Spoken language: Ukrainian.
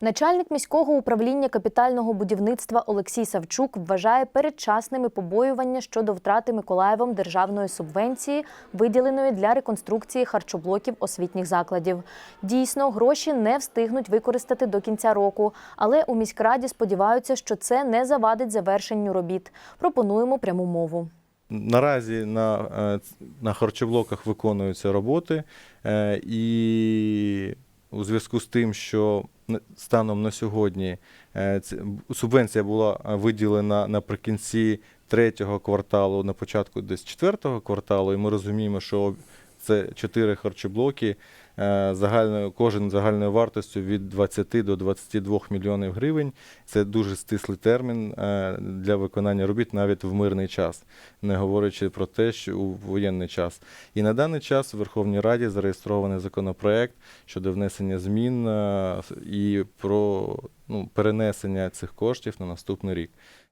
Начальник міського управління капітального будівництва Олексій Савчук вважає передчасними побоювання щодо втрати Миколаєвом державної субвенції, виділеної для реконструкції харчоблоків освітніх закладів. Дійсно, гроші не встигнуть використати до кінця року, але у міськраді сподіваються, що це не завадить завершенню робіт. Пропонуємо пряму мову. Наразі на, е, на харчоблоках виконуються роботи, е, і у зв'язку з тим, що станом на сьогодні е, субвенція була е, виділена наприкінці третього кварталу, на початку десь четвертого кварталу, і ми розуміємо, що це чотири харчоблоки, е, загальною, кожен загальною вартістю від 20 до 22 мільйонів гривень. Це дуже стислий термін е, для виконання робіт навіть в мирний час, не говорячи про те, що у воєнний час. І на даний час в Верховній Раді зареєстрований законопроект щодо внесення змін е, і про ну, перенесення цих коштів на наступний рік.